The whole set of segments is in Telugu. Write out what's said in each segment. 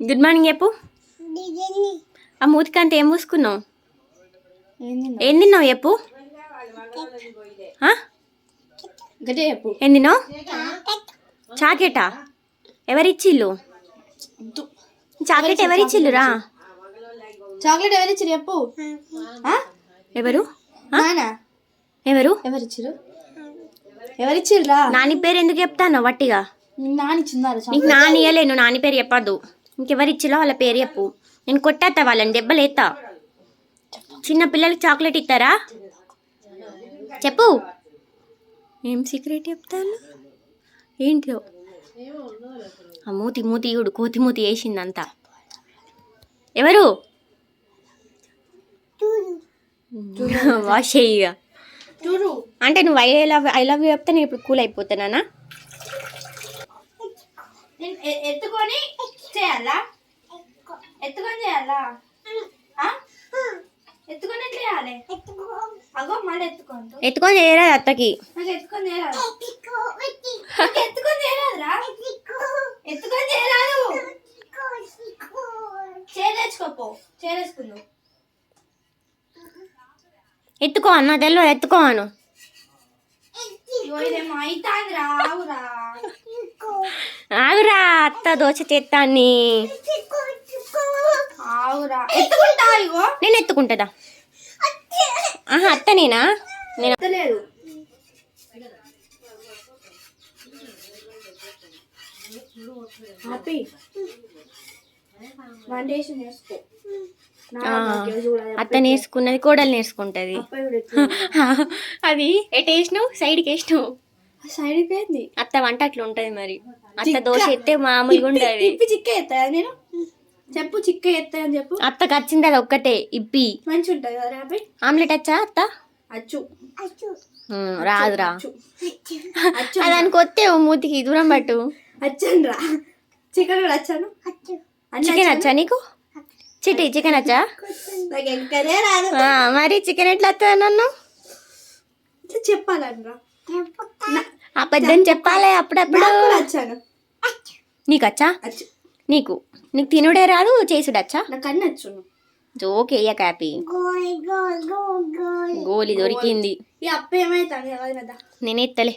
గుడ్ మార్నింగ్ చెప్పు ఆ మూతికంటే ఏం పూసుకున్నావు ఏం తిన్నావు? చెప్పు ఏం తిన్నావు? చాకెటా ఎవరిచ్చిల్లు? చాకెట్ ఎవరిచ్చిల్లు రా? చాక్లెట్ ఎవరు ఇచ్చారు చెప్పు? ఎవరు? ఎవరు ఎవరు? ఇచ్చారు ఎవరు ఇచ్చిర్రా నాని పేరు ఎందుకు చెప్తాను వట్టిగా? నీకు నాని ఇయ్యలేను నాని పేరు చెప్పద్దు. ఇంకెవరు ఇచ్చిలో వాళ్ళ పేరు చెప్పు. నేను కొట్టేస్తా వాళ్ళని దెబ్బలేస్తా చిన్న పిల్లలకి చాక్లెట్ ఇస్తారా? చెప్పు. ఏం సీక్రెట్ చెప్తాను? ఏంటో ఆ మూతి మూతి ఇవుడు కోతి మూతి వేసిందంతా. ఎవరు? వాష్ చెయ్యిగా చూడు. అంటే నువ్వు I love I love you చెప్తే నేను ఇప్పుడు కూల్ అయిపోతానా? ఎత్తుకొని చేయాలా? ఎత్తుకొని చేయాలా? ఎత్తుకొని ఎట్లా చేయాలి? అగో మళ్ళీ ఎత్తుకుంటూ ఎత్తుకొని చేయరా అత్తకి. నాకు ఎత్తుకొని చేయరాదు. నాకు ఎత్తుకొని చేయరాదురా? ఎత్తుకొని చేయరాదు. చేరేసుకోపో చేరేసుకుందు ఎత్తుకో అన్న తెలియదు ఎత్తుకోను. ఇగో ఇదేమో ఆవురా ఆగురా అత్త దోశ ఇగో? నేను ఎత్తుకుంటుందా? ఆహా అత్త నేనా? నేను అత్త నేర్చుకున్నది కోడలు నేర్చుకుంటది. అది ఎటు వేసినావు సైడ్కి వేసినావు? సైడ్ పోయింది అత్త వంట అట్లా ఉంటది మరి. అత్త దోశ ఎత్తే మామూలుగా ఉండదు ఇప్పి చిక్క ఎత్తాయా నేను? చెప్పు చిక్క ఎత్తాయని చెప్పు. అత్తకు వచ్చింది అది ఒక్కటే ఇప్పి. మంచి ఉంటుంది కదా హ్యాపీ ఆమ్లెట్ వచ్చా అత్త? అచ్చు. రాదురా. అది దానికి వస్తే మూతికి దూరం పట్టు. అచ్చాను రా చికెన్ కూడా వచ్చాను చికెన్ వచ్చా నీకు? చిటి చికెన్ వచ్చా? మరి చికెన్ ఎట్లా వస్తుంది నన్ను? చెప్పాలనరా అబద్ధం చెప్పాలి అప్పుడప్పుడు. వచ్చాను. నీకు వచ్చా? అచ్చు. నీకు. నీకు తినుడే రాదు చేసుడచ్చా అన్ని వచ్చును. జోకే ఇయ్య కాపీ గోలి దొరికింది. నేను ఎత్తలే.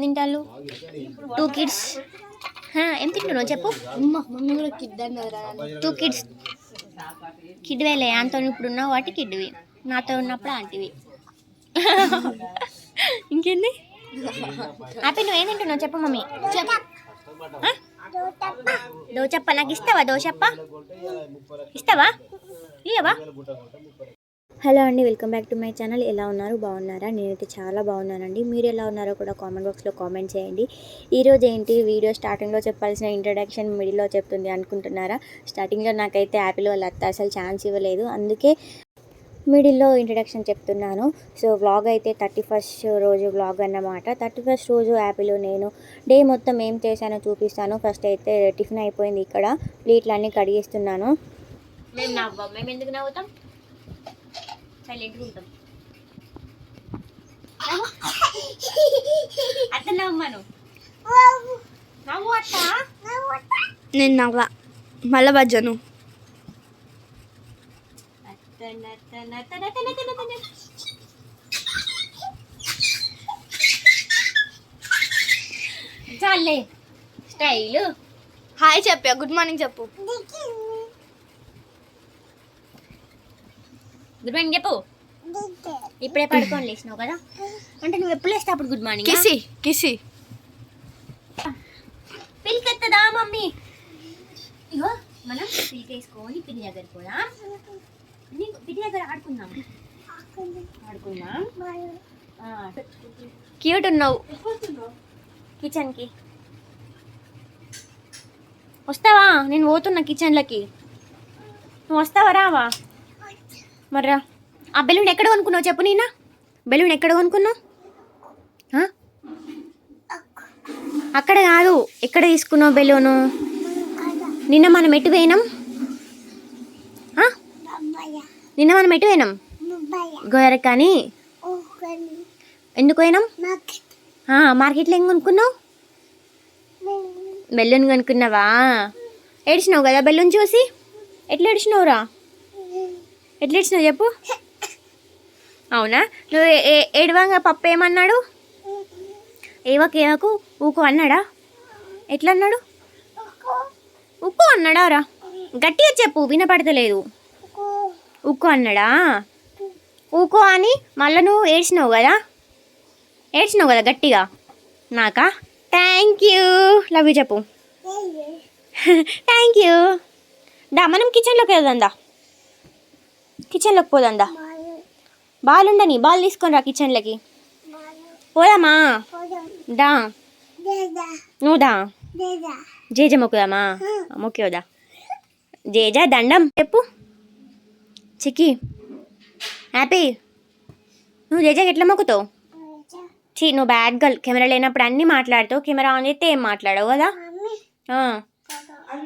తింటాళ్ళు? టూ కిడ్స్ ఏం తింటున్నావు చెప్పు. మమ్మీ కూడా టూ కిడ్స్ కిడ్వేలే అంతో ఇప్పుడు ఉన్నావు వాటి కిడ్వి నాతో ఉన్నప్పుడు ఆంటీవి. ఇంకేంది? హ్యాపీ నువ్వు ఏం తింటున్నావు? చెప్పు మమ్మీ. చెప్ప. దోచప్ప నాకు ఇస్తావా దోచప్ప? ఇస్తావా? ఇయ్యవా? హలో అండి welcome back to my channel. ఎలా ఉన్నారు? బాగున్నారా? నేనైతే చాలా బాగున్నానండి. మీరు ఎలా ఉన్నారో కూడా కామెంట్ బాక్స్లో కామెంట్ చేయండి. ఈరోజు ఏంటి? వీడియో స్టార్టింగ్లో చెప్పాల్సిన ఇంట్రడక్షన్ మిడిల్లో చెప్తుంది అనుకుంటున్నారా? స్టార్టింగ్లో నాకైతే యాపిల్ వాళ్ళ అత్త అసలు ఛాన్స్ ఇవ్వలేదు. అందుకే మిడిల్లో ఇంట్రడక్షన్ చెప్తున్నాను. సో వ్లాగ్ అయితే థర్టీ ఫస్ట్ రోజు వ్లాగ్ అన్నమాట. థర్టీ ఫస్ట్ రోజు యాపిల్ నేను డే మొత్తం ఏం చేశానో చూపిస్తాను. ఫస్ట్ అయితే టిఫిన్ అయిపోయింది ఇక్కడ. ప్లేట్లు అన్నీ కడిగిస్తున్నాను. మేము నవ్వం. మేము ఎందుకు నవ్వుతాం? సైలెంట్గా ఉంటాం. అత్త నవ్వను. నవ్వు అత్త నేను నవ్వ. మళ్ళా చాలే. స్టైల్. హాయ్ చెప్పా గుడ్ మార్నింగ్ చెప్పు. గుడ్ మార్నింగ్ చెప్పు. ఇప్పుడే పడుకొని లేచినావు కదా. అంటే నువ్వు ఎప్పుడు లేస్తే అప్పుడు గుడ్ మార్నింగ్ కిసి కిసి. పిలికెత్తదా మమ్మీ? ఇగో మనం పిలికేసుకొని పిన్ని దగ్గర పోదాం. నీకు పిన్ని దగ్గర ఆడుకుందాం. ఆడుకుందాం. క్యూట్ ఉన్నావు. కిచెన్కి. వస్తావా? నేను పోతున్నా కిచెన్లకి. నువ్వు వస్తావా? రావా? మరి రా. ఆ బెలూన్ ఎక్కడ కొనుక్కున్నావు చెప్పు నీనా? బెలూన్ ఎక్కడ కొనుక్కున్నావు? ఆ? అక్కడ కాదు. ఎక్కడ తీసుకున్నావు బెలూను? నిన్న మనం ఎటు పోయినాం ఆ? నిన్న మనం ఎటు పోయినాం? గోయర కానీ ఎందుకు పోయినాం? మార్కెట్లో ఏం కొనుక్కున్నావు? బెలూన్ కొనుక్కున్నావా? ఏడ్చినావు కదా బెలూన్ చూసి? ఎట్లా ఏడ్చినావురా? ఎట్లా ఏడ్చినావు చెప్పు? అవునా? నువ్వు ఏడవంగా పప్పు ఏమన్నాడు? ఏవకు ఏవకు? ఊకు అన్నాడా? ఎట్లా అన్నాడు ఉక్కు అన్నాడా రా గట్టిగా చెప్పు వినపడతలేదు. ఉక్కు అన్నాడా? ఊకో అని మళ్ళీ నువ్వు ఏడ్చినావు కదా? ఏడ్చినావు కదా గట్టిగా? నాకా? థ్యాంక్ యూ లవ్ యూ చెప్పు. థ్యాంక్ యూ దా మనం కిచెన్లోకి వెళ్దాం కిచెన్లోకి పోదాం దా. బాల్ ఉండని బాల్ తీసుకొని రా కిచెన్లోకి పోదామా? దా. నువ్వు దా. జేజ. మొక్కుదామా? మొక్కేవదా జేజ దండం చెప్పు. చిక్కి హ్యాపీ? నువ్వు జేజకి ఎట్లా మొక్కుతావు? చీ నువ్వు బ్యాడ్ గర్ల్. కెమెరా లేనప్పుడు అన్నీ మాట్లాడుతావు. కెమెరా ఆన్ చేస్తే ఏం మాట్లాడవు కదా? ఆ.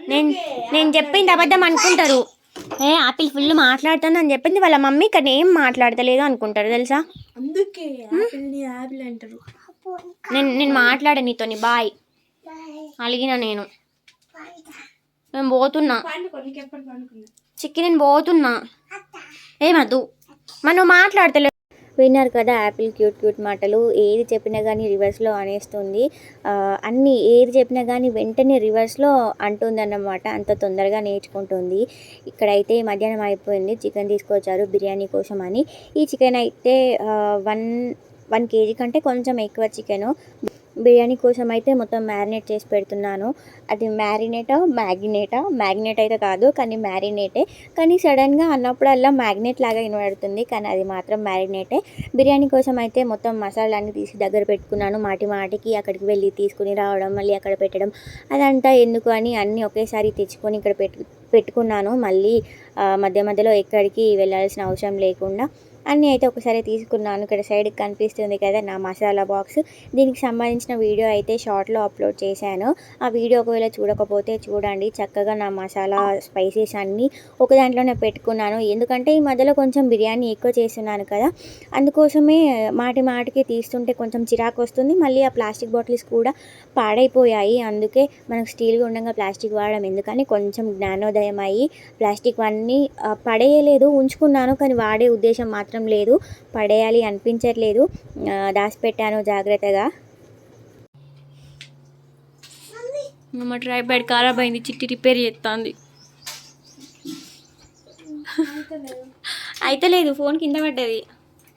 నేను నేను చెప్పింది అబద్ధం అనుకుంటారు. ఏ ఆపిల్ ఫుల్ మాట్లాడుతుందని చెప్పింది. వాళ్ళ మమ్మీ కానీ ఏం మాట్లాడతలేదు అనుకుంటారు తెలుసా? అందుకే అంటారు. నేను నేను మాట్లాడే నీతోని బాయ్. అలిగిన నేను. నేను పోతున్నా. చిక్కి నేను పోతున్నా. ఏమద్దు మనం మాట్లాడతలే. విన్నారు కదా యాపిల్ క్యూట్ క్యూట్ మాటలు. ఏది చెప్పినా కానీ రివర్స్లో అనేస్తుంది. అన్నీ అన్ని ఏది చెప్పినా కానీ వెంటనే రివర్స్లో అంటుంది అన్నమాట అంత తొందరగా నేర్చుకుంటుంది. ఇక్కడైతే మధ్యాహ్నం అయిపోయింది. చికెన్ తీసుకొచ్చారు బిర్యానీ కోసం అని. ఈ చికెన్ అయితే వన్ వన్ కేజీ కంటే కొంచెం ఎక్కువ చికెను. బిర్యానీ కోసం అయితే మొత్తం మ్యారినేట్ చేసి పెడుతున్నాను. అది మ్యారినేటా మ్యాగ్నేటా? మ్యాగ్నేట్ అయితే కాదు కానీ మ్యారినేటే. కానీ సడన్గా అన్నప్పుడల్లా మ్యాగ్నేట్ లాగా వినబడుతుంది కానీ అది మాత్రం మ్యారినేటే. బిర్యానీ కోసం అయితే మొత్తం మసాలాన్ని తీసి దగ్గర పెట్టుకున్నాను మాటి మాటికి అక్కడికి వెళ్ళి తీసుకుని రావడం మళ్ళీ అక్కడ పెట్టడం అదంతా ఎందుకు అని అన్నీ ఒకేసారి తెచ్చుకొని ఇక్కడ పెట్టు పెట్టుకున్నాను. మళ్ళీ మధ్య మధ్యలో ఎక్కడికి వెళ్ళాల్సిన అవసరం లేకుండా అన్నీ అయితే ఒకసారి తీసుకున్నాను. ఇక్కడ సైడ్కి కనిపిస్తుంది కదా నా మసాలా బాక్స్. దీనికి సంబంధించిన వీడియో అయితే షార్ట్లో అప్లోడ్ చేశాను. ఆ వీడియో ఒకవేళ చూడకపోతే చూడండి. చక్కగా నా మసాలా స్పైసెస్ అన్నీ ఒక దాంట్లోనే పెట్టుకున్నాను. ఎందుకంటే ఈ మధ్యలో కొంచెం బిర్యానీ ఎక్కువ చేస్తున్నాను కదా. అందుకోసమే మాటి మాటికి తీస్తుంటే కొంచెం చిరాకు వస్తుంది. మళ్ళీ ఆ ప్లాస్టిక్ బాటిల్స్ కూడా పాడైపోయాయి. అందుకే మనకు స్టీల్గా ఉండగా ప్లాస్టిక్ వాడడం ఎందుకని కొంచెం జ్ఞానోదయం అయ్యి ప్లాస్టిక్ అన్నీ పడేయలేదు. ఉంచుకున్నాను కానీ వాడే ఉద్దేశం మాత్రం లేదు. పడేయాలి అనిపించట్లేదు. దాచిపెట్టాను జాగ్రత్తగా. మా ట్రైప్యాడ్ ఖరాబ్ అయింది చిట్టి రిపేర్ చేస్తుంది అయితే లేదు ఫోన్ కింద పడ్డది.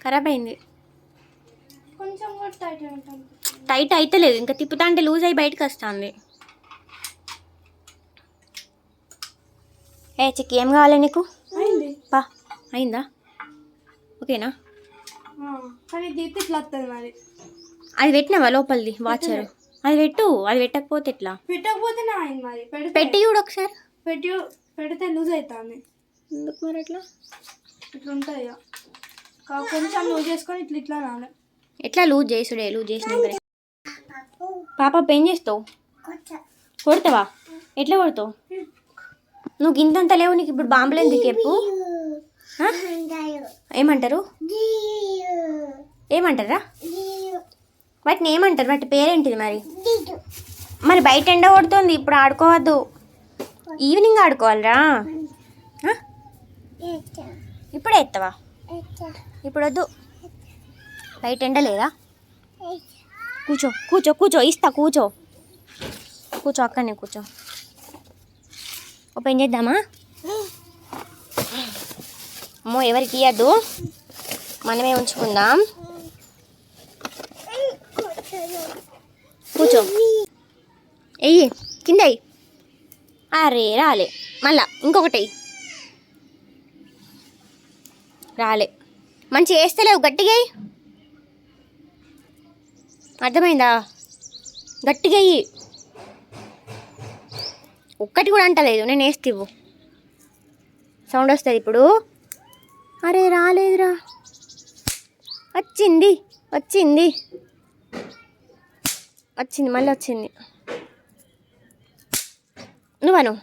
ఖరాబ్ అయింది. టైట్ అయితే లేదు ఇంకా తిప్పుతా అంటే లూజ్ అయ్యి బయటకు వస్తుంది. ఏ చిక్కి ఏం కావాలి నీకు? అయింది. పా అయిందా? ఓకేనా? కానీ దీప్తి ఇట్లా వస్తుంది మరి? అది పెట్టినావా లోపలిది వాచర్? అది పెట్టు అది పెట్టకపోతే ఎట్లా? పెట్టకపోతేనే అయింది మరి. పెట్టి చూడు ఒకసారి. పెట్టి పెడితే లూజ్ అవుతుంది ఎందుకు మరి అట్లా? ఇట్లా ఉంటుంది కొంచెం లూజ్ చేసుకొని ఇట్లా ఇట్లా నానే ఎట్లా లూజ్ చేసుడే లూజ్ చేసినాక పాప ఏం చేస్తావు? కొడతావా? ఎట్లా కొడతావు? నువ్వు గింతంత లేవు నీకు ఇప్పుడు బాంబులు ఎందుకు చెప్పు? ఏమంటారు? ఏమంటారా? వాటిని ఏమంటారు? వాటి పేరేంటిది మరి? మరి బయట ఎండ కొడుతుంది ఇప్పుడు ఆడుకోవద్దు. ఈవినింగ్ ఆడుకోవాలరా. ఇప్పుడే ఎత్తవా? ఇప్పుడు వద్దు. బయట ఎండ లేదా? కూర్చో కూర్చో కూర్చో ఇస్తా కూర్చో. కూర్చో అక్కడనే కూర్చో. ఓపెన్ చేద్దామా? అమ్మో ఎవరికి ఇవ్వద్దు మనమే ఉంచుకుందాం. కూర్చో. ఎయ్యి కింద అరే రాలే. మళ్ళా ఇంకొకటి రాలే. మంచి వేస్తలేవు గట్టిగా అర్థమైందా? గట్టిగా ఒక్కటి కూడా అంటలేదు నేను వేస్తే ఇవ్వు. సౌండ్ వస్తుంది ఇప్పుడు. అరే రాలేదురా. వచ్చింది వచ్చింది. వచ్చింది మళ్ళీ వచ్చింది. నువ్వను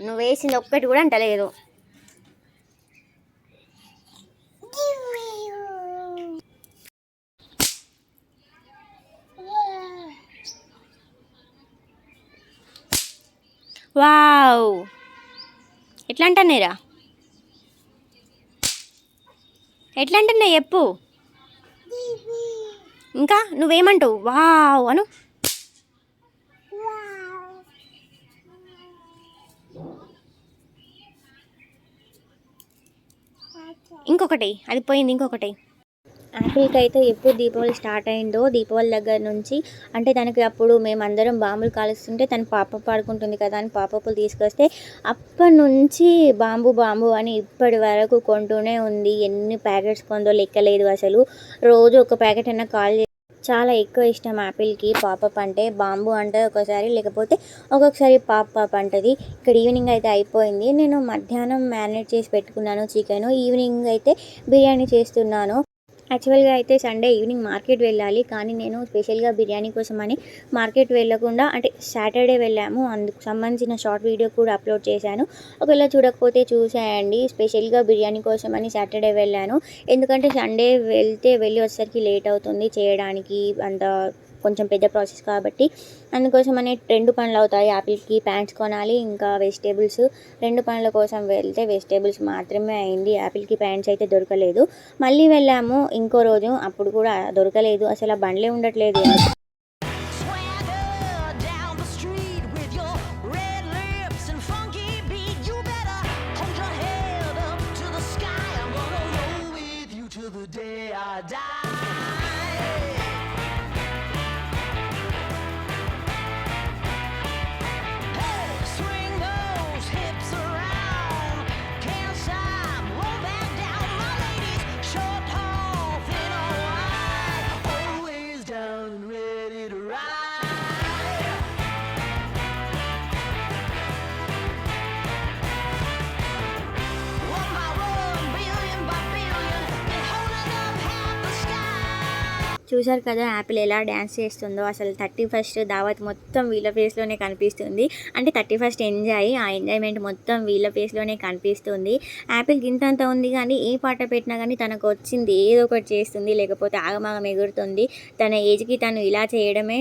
నువ్వు వేసింది ఒక్కటి కూడా అంటలేదు. వావ్. ఎట్లా అంటున్నాయిరా? ఎట్లా అంటున్నాయి చెప్పు. ఇంకా నువ్వేమంటావు? వావ్ అను. ఇంకొకటి అది పోయింది ఇంకొకటి. యాపిల్కి అయితే ఎప్పుడు దీపావళి స్టార్ట్ అయిందో దీపావళి దగ్గర నుంచి అంటే తనకి అప్పుడు మేమందరం బాంబులు కాలుస్తుంటే తను పాప పాడుకుంటుంది కదా అని పాపప్పులు తీసుకొస్తే అప్పటి నుంచి బాంబు బాంబు అని ఇప్పటి వరకు కొంటూనే ఉంది. ఎన్ని ప్యాకెట్స్ కొందో లెక్కలేదు అసలు. రోజు ఒక ప్యాకెట్ అయినా కాల్ చాలా ఎక్కువ ఇష్టం యాపిల్కి పాపప్ అంటే బాంబు అంటే ఒకసారి లేకపోతే ఒక్కొక్కసారి పాపప్ అంటది. ఇక్కడ ఈవినింగ్ అయితే అయిపోయింది. నేను మధ్యాహ్నం మ్యారినేట్ చేసి పెట్టుకున్నాను చికెన్. ఈవినింగ్ అయితే బిర్యానీ చేస్తున్నాను. యాక్చువల్గా అయితే సండే ఈవినింగ్ మార్కెట్ వెళ్ళాలి. కానీ నేను స్పెషల్గా బిర్యానీ కోసం అని మార్కెట్ వెళ్ళకుండా అంటే సాటర్డే వెళ్ళాము. అందుకు సంబంధించిన షార్ట్ వీడియో కూడా అప్లోడ్ చేశాను. ఒకవేళ చూడకపోతే చూసేయండి. స్పెషల్గా బిర్యానీ కోసం అని సాటర్డే వెళ్ళాను. ఎందుకంటే సండే వెళ్తే వెళ్ళి వచ్చేసరికి లేట్ అవుతుంది చేయడానికి అంత కొంచెం పెద్ద ప్రాసెస్ కాబట్టి. అందుకోసమని రెండు పనులు అవుతాయి. యాపిల్కి ప్యాంట్స్ కొనాలి ఇంకా వెజిటేబుల్స్. రెండు పనుల కోసం వెళ్తే వెజిటేబుల్స్ మాత్రమే అయింది. యాపిల్కి ప్యాంట్స్ అయితే దొరకలేదు. మళ్ళీ వెళ్ళాము ఇంకో రోజు. అప్పుడు కూడా దొరకలేదు. అసలు ఆ బండ్లే ఉండట్లేదు. చూశారు కదా యాపిల్ ఎలా డ్యాన్స్ చేస్తుందో. అసలు థర్టీ ఫస్ట్ దావత్ మొత్తం వీళ్ళ ఫేస్లోనే కనిపిస్తుంది. అంటే థర్టీ ఫస్ట్ ఎంజాయ్ ఆ ఎంజాయ్మెంట్ మొత్తం వీళ్ళ ఫేస్లోనే కనిపిస్తుంది. యాపిల్ గింతంత ఉంది కానీ ఏ పాట పెట్టినా కానీ తనకు వచ్చింది ఏదో ఒకటి చేస్తుంది లేకపోతే ఆగమాగం ఎగురుతుంది. తన ఏజ్కి తను ఇలా చేయడమే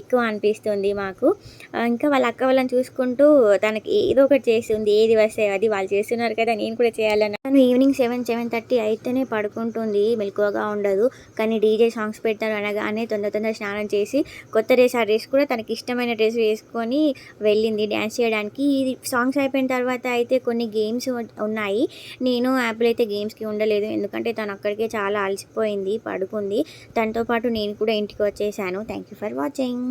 ఎక్కువ అనిపిస్తుంది మాకు. ఇంకా వాళ్ళ అక్క వాళ్ళని చూసుకుంటూ తనకి ఏదో ఒకటి చేస్తుంది ఏది వస్తే అది వాళ్ళు చేస్తున్నారు కదా నేను కూడా చేయాలని తను ఈవినింగ్ సెవెన్ సెవెన్ థర్టీ అయితేనే పడుకుంటుంది మెలకువగా ఉండదు. కానీ డీజే సాంగ్స్ సాంగ్స్ పెడతాను అనగానే తొందర తొందర స్నానం చేసి కొత్త డ్రెస్ ఆ డ్రెస్ కూడా తనకి ఇష్టమైన డ్రెస్ వేసుకొని వెళ్ళింది డ్యాన్స్ చేయడానికి. ఈ సాంగ్స్ అయిపోయిన తర్వాత అయితే కొన్ని గేమ్స్ ఉన్నాయి. నేను యాప్లో అయితే గేమ్స్కి ఉండలేదు ఎందుకంటే తను అక్కడికే చాలా అలసిపోయింది పడుకుంది. దాంతో పాటు నేను కూడా ఇంటికి వచ్చేసాను. Thank you for watching